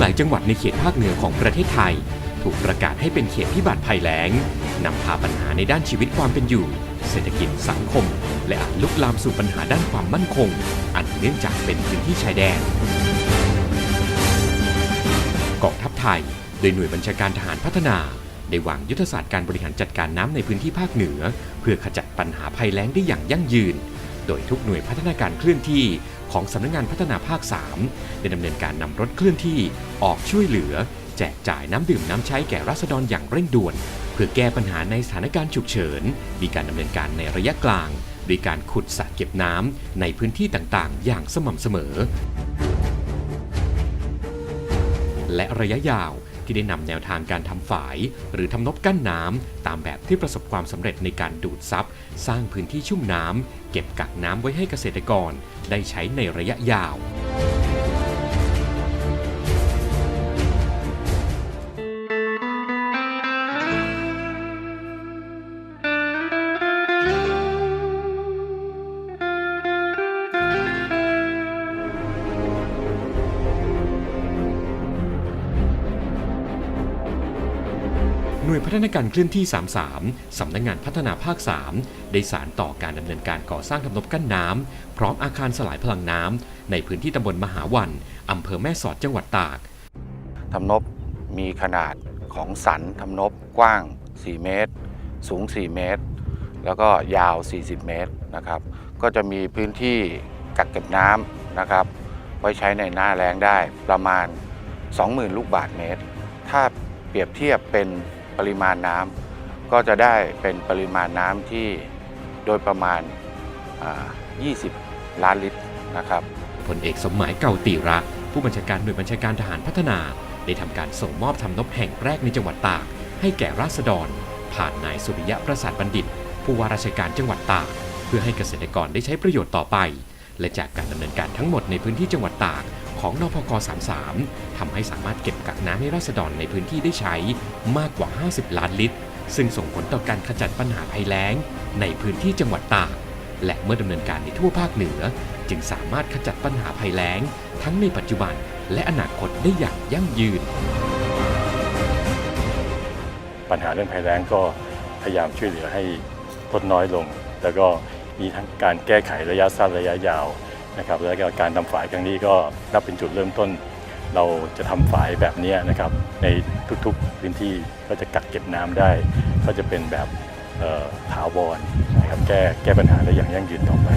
หลายจังหวัดในเขตภาคเหนือของประเทศไทย ถูกประกาศให้เป็นเขตพิบัติภัยแล้งนำพาปัญหาในด้านชีวิตความเป็นอยู่ เศรษฐกิจสังคม และอาจลุกลามสู่ปัญหาด้านความมั่นคง อันเนื่องจากเป็นพื้นที่ชายแดนกองทัพไทย โดยหน่วยบัญชาการทหารพัฒนาได้วางยุทธศาสตร์การบริหารจัดการน้ำในพื้นที่ภาคเหนือ เพื่อขจัดปัญหาภัยแล้งได้อย่างยั่งยืน โดยทุกหน่วยพัฒนาการเคลื่อนที่ ของสำนักงานพัฒนาภาค 3 ได้ดำเนินการนำรถเคลื่อนที่ออกช่วยเหลือ แจกจ่ายน้ำดื่มน้ำใช้แก่ราษฎรอย่างเร่งด่วน เพื่อแก้ปัญหาในสถานการณ์ฉุกเฉิน มีการดำเนินการในระยะกลางโดยการขุดสระเก็บน้ำในพื้นที่ต่างๆ อย่างสม่ำเสมอ และระยะยาว ที่ได้นำแนวทางการทำฝาย หรือทำนบกั้นน้ำตามแบบที่ประสบความสำเร็จในการดูดซับสร้างพื้นที่ชุ่มน้ำเก็บกักน้ำไว้ให้เกษตรกรได้ใช้ในระยะยาว หน่วยพัฒนาการเคลื่อนที่ 33 สำนักงานพัฒนาภาค 3 ได้สารต่อการดำเนินการก่อสร้างทำนบกั้นน้ำ พร้อมอาคารสลายพลังน้ำ ในพื้นที่ตำบลมหาวันอำเภอแม่สอดจังหวัดตากทำนบมีขนาดของสันทำนบกว้าง 4 เมตร สูง 4 เมตร แล้วก็ยาว 40 เมตรนะครับ ก็จะมีพื้นที่กักเก็บน้ำนะครับ ไว้ใช้ในหน้าแล้งได้ประมาณ 20,000 ลูกบาศก์เมตร ถ้าเปรียบเทียบเป็น ปริมาณน้ำก็จะได้เป็นปริมาณน้ำที่โดยประมาณ 20 ล้านลิตรนะครับพลเอกสมหมายเก่าตีระ ผู้บัญชาการหน่วยบัญชาการทหารพัฒนา ได้ทำการส่งมอบทำนบแห่งแรกในจังหวัดตาก ให้แก่ราษฎร ผ่านนายสุริยะประสาทบัณฑิต ผู้ว่าราชการจังหวัดตาก เพื่อให้เกษตรกรได้ใช้ประโยชน์ต่อไป และจากการดำเนินการทั้งหมดในพื้นที่จังหวัดตาก ของนพก33ทำให้สามารถเก็บกักน้ำให้ราษฎรในพื้นที่ได้ใช้มากกว่า 50 ล้านลิตร ซึ่งส่งผลต่อการขจัดปัญหาภัยแล้ง ในพื้นที่จังหวัดตากและเมื่อดำเนินการในทั่วภาคเหนือ จึงสามารถขจัดปัญหาภัยแล้ง ทั้งในปัจจุบันและอนาคตได้อย่างยั่งยืน ปัญหาเรื่องภัยแล้งก็พยายามช่วยเหลือให้ลดน้อยลง แล้วก็มีทั้งการแก้ไขระยะสั้นระยะยาว นะครับแล้วก็การทำฝายครั้งนี้ก็นับเป็นจุดเริ่มต้น เราจะทำฝายแบบนี้นะครับในทุกๆพื้นที่ก็จะกักเก็บน้ำได้ ก็จะเป็นแบบถาวรนะครับแก้แก้ปัญหาได้อย่างยั่งยืนต่อไป